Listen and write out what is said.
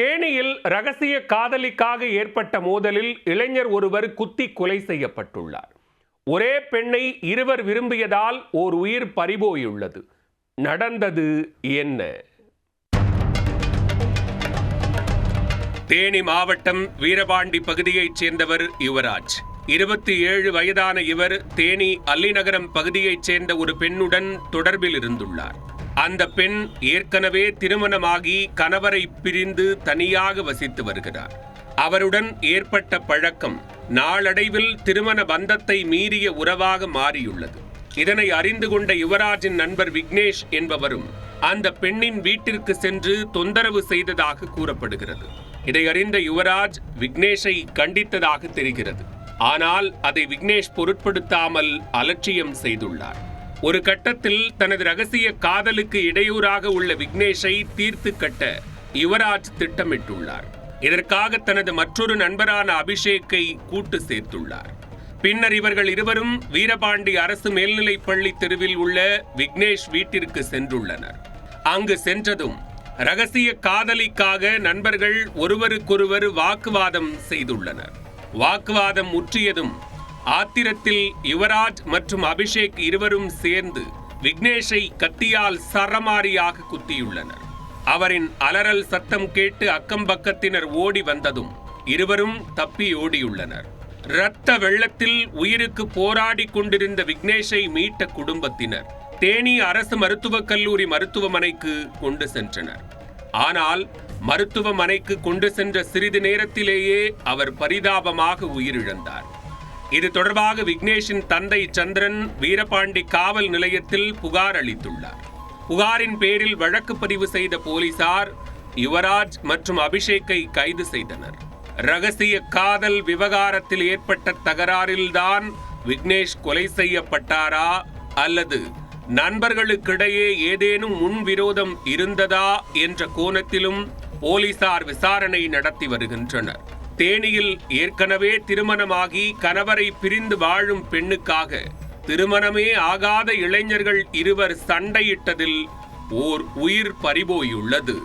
தேனியில் ரகசிய காதலிக்காக ஏற்பட்ட மோதலில் இளைஞர் ஒருவர் குத்தி கொலை செய்யப்பட்டுள்ளார். ஒரே பெண்ணை இருவர் விரும்பியதால் ஓர் உயிர் பறிபோயுள்ளது. நடந்தது என்ன? தேனி மாவட்டம் வீரபாண்டி பகுதியைச் சேர்ந்தவர் யுவராஜ். இருபத்தி ஏழு வயதான இவர் தேனி அல்லிநகரம் பகுதியைச் சேர்ந்த ஒரு பெண்ணுடன் தொடர்பில் இருந்துள்ளார். அந்த பெண் ஏற்கனவே திருமணமாகி கணவரை பிரிந்து தனியாக வசித்து வருகிறார். அவருடன் ஏற்பட்ட பழக்கம் நாளடைவில் திருமண பந்தத்தை மீறிய உறவாக மாறியுள்ளது. இதனை அறிந்து கொண்ட யுவராஜின் நண்பர் விக்னேஷ் என்பவரும் அந்த பெண்ணின் வீட்டிற்கு சென்று தொந்தரவு செய்ததாக கூறப்படுகிறது. இதை அறிந்த யுவராஜ் விக்னேஷை கண்டித்ததாக தெரிகிறது. ஆனால் அதை விக்னேஷ் பொருட்படுத்தாமல் அலட்சியம் செய்துள்ளார். ஒரு கட்டத்தில் தனது ரகசிய காதலுக்கு இடையூறாக உள்ள விக்னேஷை தீர்த்து கட்ட யுவராஜ் திட்டமிட்டுள்ளார். இதற்காக தனது மற்றொரு நண்பரான அபிஷேக்கை கூட்டு சேர்த்துள்ளார். பின்னர் இவர்கள் இருவரும் வீரபாண்டி அரசு மேல்நிலைப் பள்ளி தெருவில் உள்ள விக்னேஷ் வீட்டிற்கு சென்றுள்ளனர். அங்கு சென்றதும் ரகசிய காதலிக்காக நண்பர்கள் ஒருவருக்கொருவர் வாக்குவாதம் செய்துள்ளனர். வாக்குவாதம் முற்றியதும் ஆத்திரத்தில் யுவராஜ் மற்றும் அபிஷேக் இருவரும் சேர்ந்து விக்னேஷை கத்தியால் சரமாரியாக குத்தியுள்ளனர். அவரின் அலறல் சத்தம் கேட்டு அக்கம் பக்கத்தினர் ஓடி வந்ததும் இருவரும் தப்பி ஓடியுள்ளனர். இரத்த வெள்ளத்தில் உயிருக்கு போராடி கொண்டிருந்த விக்னேஷை மீட்ட குடும்பத்தினர் தேனி அரசு மருத்துவக் கல்லூரி மருத்துவமனைக்கு கொண்டு சென்றனர். ஆனால் மருத்துவமனைக்கு கொண்டு சென்ற சிறிது நேரத்திலேயே அவர் பரிதாபமாக உயிரிழந்தார். இது தொடர்பாக விக்னேஷின் தந்தை சந்திரன் வீரபாண்டி காவல் நிலையத்தில் புகார் அளித்துள்ளார். புகாரின் பேரில் வழக்கு பதிவு செய்த போலீசார் யுவராஜ் மற்றும் அபிஷேக்கை கைது செய்தனர். ரகசிய காதல் விவகாரத்தில் ஏற்பட்ட தகராறில்தான் விக்னேஷ் கொலை செய்யப்பட்டாரா அல்லது நண்பர்களுக்கிடையே ஏதேனும் முன்விரோதம் இருந்ததா என்ற கோணத்திலும் போலீசார் விசாரணை நடத்தி வருகின்றனர். தேனியில் ஏற்கனவே திருமணமாகி கணவரை பிரிந்து வாழும் பெண்ணுக்காக திருமணமே ஆகாத இளைஞர்கள் இருவர் சண்டையிட்டதில் ஓர் உயிர் பறிபோயுள்ளது.